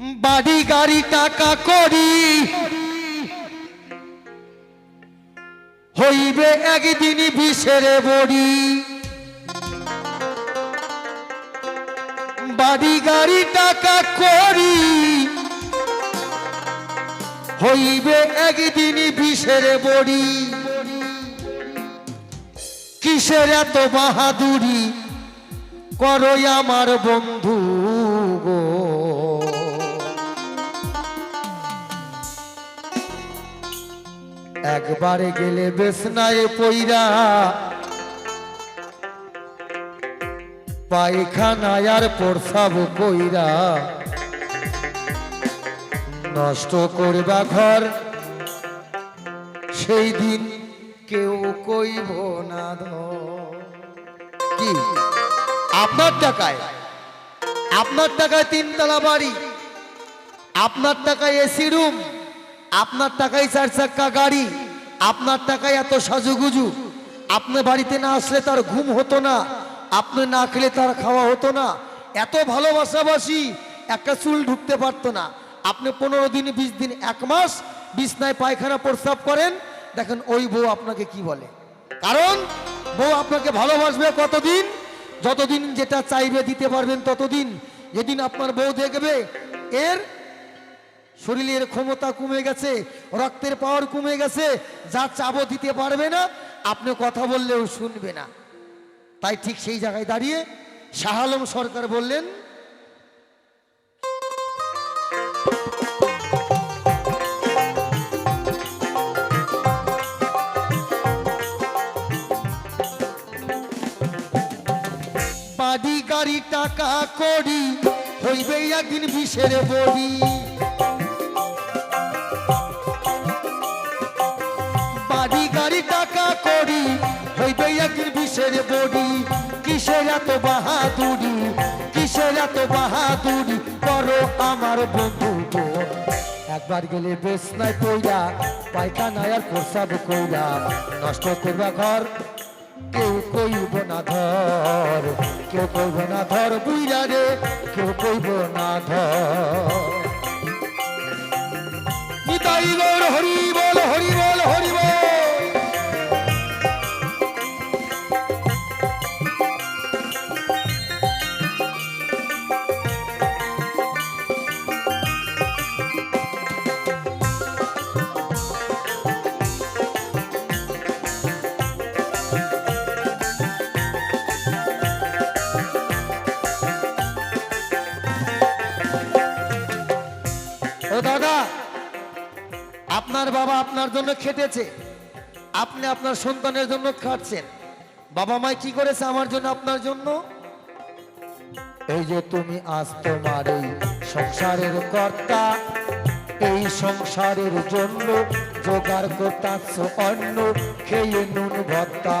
বাড়ি গাড়ি টাকা করি। হইবে একদিন বিষের বড়ি। বাড়ি গাড়ি টাকা করি। হইবে একদিন বিষের বড়ি। কিসের এত বাহাদুরি? করো আমার বন্ধু। একবারে গেলে বেসনায় পইরা পায়খানায় আর প্রসাব কইরা নষ্ট করবা ঘর, সেই দিন কেউ কইব না কি? আপনার টাকায়? আপনার টাকায় তিনতলা বাড়ি, আপনার টাকায় এসি রুম, আপনার টাকায় চার চাক্কা গাড়ি আপনার টাকায় এত সাজুগুজু। আপনার বাড়িতে না আসলে তার ঘুম হতো না। আপনি না খেলে তার খাওয়া হতো না। এত ভালোবাসাবাসি, একটা চুল ঢুকতে পারতো না। আপনি পনেরো দিন, বিশ দিন, এক মাস বিছনায় পায়খানা প্রস্রাব করেন। দেখেন ওই বউ আপনাকে কি বলে? কারণ বউ আপনাকে ভালোবাসবে কতদিন? যতদিন যেটা চাইবে দিতে পারবেন ততদিন। যেদিন আপনার বউ দেখবে, এর শরীরের ক্ষমতা কমে গেছে, রক্তের পাওয়ার কমে গেছে, যা চাবো দিতে পারবে না, আপনি কথা বললেও শুনবে না। তাই ঠিক সেই জায়গায় দাঁড়িয়ে শাহ আলম সরকার বললেন, বাড়ি গাড়ি টাকা করি, হইবে একদিন বিষের বড়ি। বাড়ি টাকা করি হইবে একদিন বিষের বড়ি। কিসের এত বাহাদুরি, কিসের এত বাহাদুরি? করো আমার বন্ধু একবার গেলে বেশ নাই কইরা পায়খানায় আর প্রসাব কইরা, নষ্ট করবা ঘর, কেউ কইব না ধর। কেউ কইব না ধর বুইরা রে, কেউ কইব না ধর। নিতাই গৌর হরি বল হরি বল, হরি আপনার বাবা আপনার জন্য খেটেছে। আপনি আপনার সন্তানের জন্য খাটছেন। বাবা মাই কি করেছে আমার জন্য, আপনার জন্য? এই যে তুমি আজ তোমার এই সংসারের কর্তা, এই সংসারের জন্য জোগাড় করতাছ অন্য খেয়ে নুন ভত্তা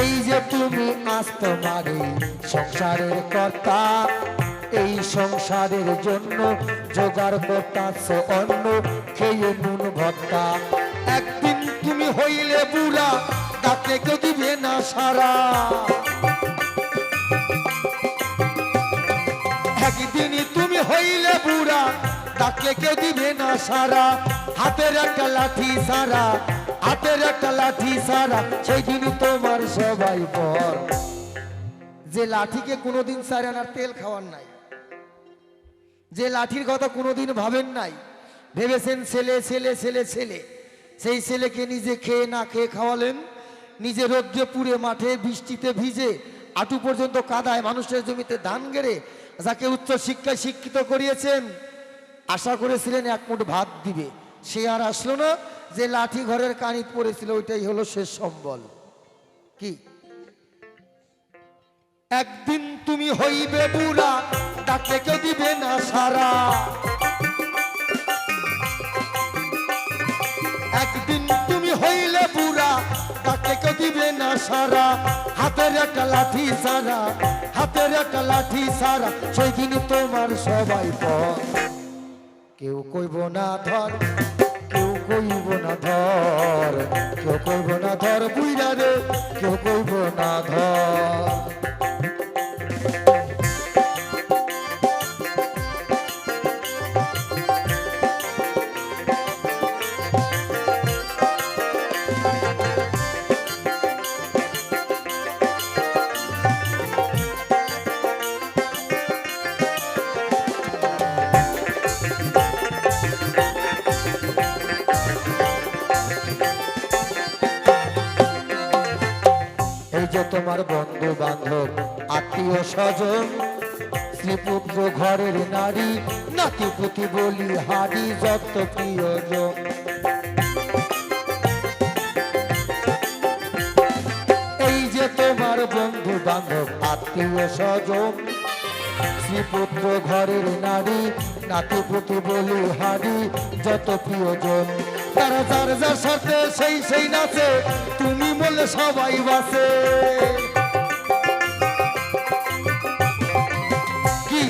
এই যে তুমি আজ তোমার এই সংসারের কর্তা সংসারের জন্য, জোগাড় করতাছ অন্য খেয়ে নুন, ভত্তা। একদিন তুমি হইলে বুড়া, তাকে কেউ দিবে না সারা। একদিনই তুমি হইলে বুড়া, তাকে কেউ দিবে না সারা। হাতের একটা লাঠি সারা, হাতের একটা লাঠি সারা সেই দিন তোমার সবাই পর যে লাঠিকে কোনোদিন সারেন আর তেল খাওয়ার নাই। যে লাঠির কথা কোনোদিন ভাবেন নাই। ভেবেছেন ছেলে ছেলে ছেলে ছেলে। সেই ছেলেকে নিজে খেয়ে না খেয়ে খাওয়ালেন। নিজে রোদ্রে পুড়ে মাঠে বৃষ্টিতে ভিজে আটু পর্যন্ত কাদায় মানুষের জমিতে ধান গেড়ে যাকে উচ্চ শিক্ষায় শিক্ষিত করিয়েছেন, আশা করেছিলেন এক মুঠ ভাত দিবে। সে আর আসলো না, যে লাঠি ঘরের কানিত পড়েছিল, ওইটাই হলো শেষ সম্বল। কি? একদিন তুমি হইবে বুড়া তাকে কেউ দিবে না সারা। একদিন তুমি হইলে বুড়া তাকে কেউ দিবে না সারা। হাতের একটা লাঠি সারা, হাতের একটা লাঠি সারা সেই দিন তোমার সবাই পর কেউ কইব না ধর, কেউ কইব না ধর, কেউ কইব না ধর বুইরা রে, কেউ কইব না ধর। তোমার বন্ধু বান্ধব আত্মীয় স্বজন, শ্রীপুত্র ঘরের নারী, নাতি পুতি বলি হাড়ি যত প্রিয়জন। এই যে তোমার বন্ধু বান্ধব আত্মীয় স্বজন, শ্রীপুত্র ঘরের নারী, নাতি পুতি বলি হাড়ি যত প্রিয়জন। তারা যার যার সাথে, সেই সেই নাচে, তুমি বললে সবাই বাসে কি?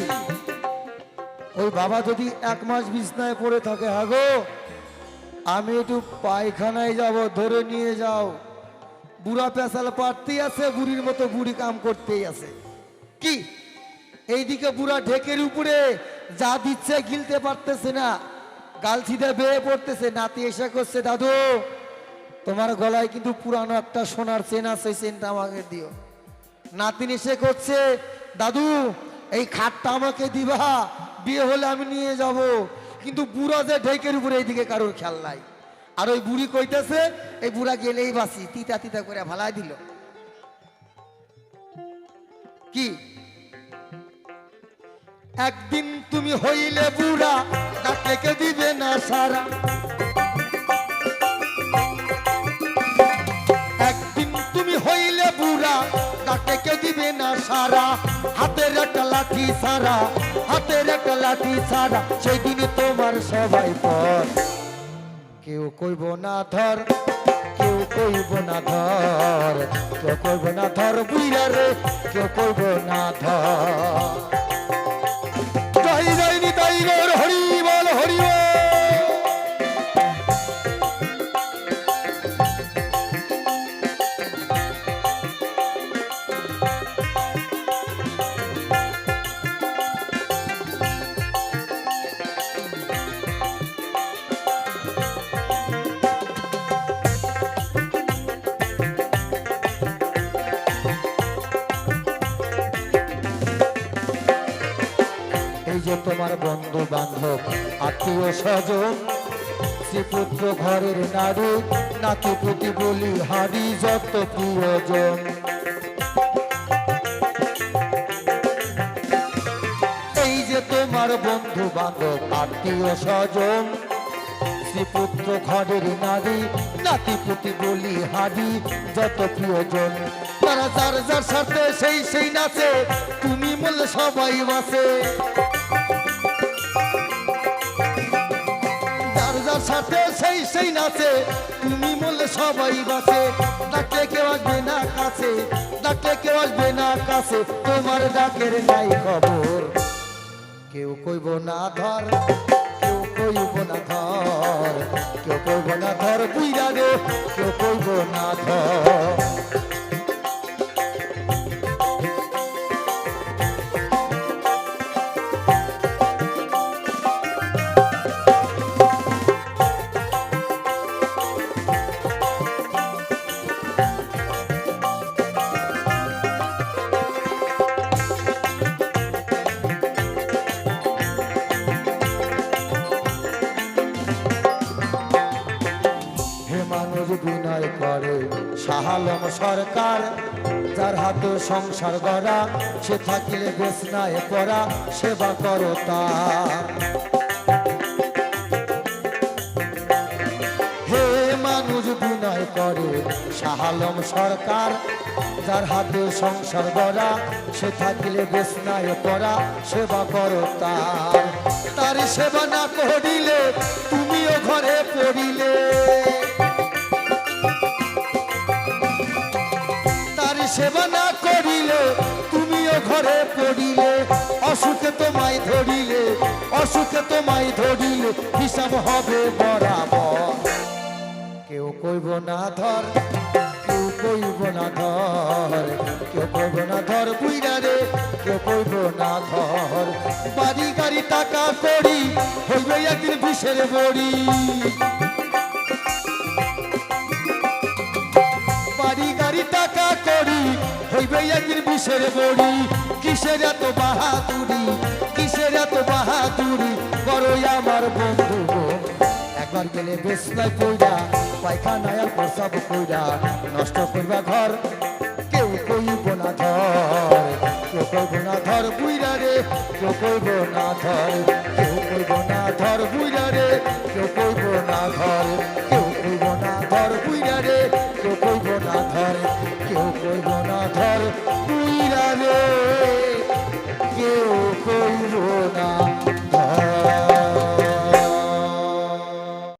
ওই বাবা যদি এক মাস বিছনায় পড়ে থাকে হাগো আমি একটু পায়খানায় যাব, ধরে নিয়ে যাও। বুড়া পেশাল পারতেই আছে, বুড়ির মতো বুড়ি কাম করতেই আছে। কি? এইদিকে বুড়া ঢেকের উপরে যা দিচ্ছে গিলতে পারতেছে না। গাল ছিঁড়ে বেয়ে পড়তেছে, নাতি এসে করছে, দাদু, তোমার গলায় কিন্তু পুরানো একটা সোনার চেন আছে চেনটা আমাকে দিও। নাতিন এসে করছে, দাদু, এই খাটটা আমাকে দিবা, বিয়ে হলে আমি নিয়ে যাব। কিন্তু বুড়া যে ঢেকের উপরে, এইদিকে কারোর খেয়াল নাই। আর ওই বুড়ি কইতেছে, এই বুড়া গেলেই বাসি তিতা তিতা করে ভালাই দিল। কি? একদিন তুমি হইলে বুড়া ডাকে দিবে না সারা? একদিন তুমি হইলে বুড়া কেউ দিবে না সারা? হাতের একটা লাঠি সারা, হাতের একটা লাঠি সারা সেই তোমার সবাই পর। কেউ কইব না ধর, কেউ কইব না ধর, কেউ কইব না ধর বুইরা রে, কেউ কইব না ধর। বল হরি। তোমার বন্ধু বান্ধব আত্মীয় স্বজন, শ্রীপুত্র ঘরের নারী, নাতি পুতি বলি হাড়ি যত প্রিয়জন। এই যে তোমার বন্ধু বান্ধব আত্মীয় স্বজন, শ্রীপুত্র ঘরের নারী, নাতি পুতি বলি হাড়ি যত প্রিয়জন। তারা যার যার সাথে সেই সেই নাচে, তুমি বললে সবাই বাসে সাথে সেই সেই নাচে। তুমি বললে সবাই বাসে ডাকলে কেউ আসবে না কাছে। ডাকলে কেউ আসবে না কাছে। তোমার ডাকের নাই খবর। কেউ কইব না ধর। কেউ কইব না ধর। কেউ কইব না ধর বুইরা রে। কেউ কইব না ধর। করে। শাহালম সরকার, যার হাতে সংসার গড়া, সে থাকিলে বেসনায় পড়া, সেবা করো তার। হে মানুষ বিনয় করে, শাহালম সরকার, যার হাতে সংসার গড়া, সে থাকিলে বেসনায় পড়া, সেবা করো তার সেবা না করিলে, তুমিও ঘরে পড়িলে। সেবা না করিলে, তুমিও ঘরে পড়িলে। অসুখে তোমায় ধরিলে, অসুখে তোমায় ধরিলে, হিসাব হবে বরাবর। কেউ কইব না ধর, কেউ কইব না ধর, কেউ কইব না ধর বুইরা রে, কেউ কইব না ধর। বাড়ি গাড়ি টাকা করি, হইবে একদিন বিষের বড়ি। বাড়ি গাড়ি টাকা করি। হইবে একদিন বিষের বড়ি। কিসের এত বাহাদুরি? কিসের এত বাহাদুরি? বড়ই আমার বন্ধু। একবার গেলে বেসলাই কইরা পায়খানায় আর প্রসাব কইরা, নষ্ট করবা ঘর। কেউ কইব না ধর কেউ কইব না ধর বুইরা রে। কেউ কইব না ধর কেউ কইব না ধর বুইরা রে। কেউ কইব না ধর করব না ধর রে কেউ করব না।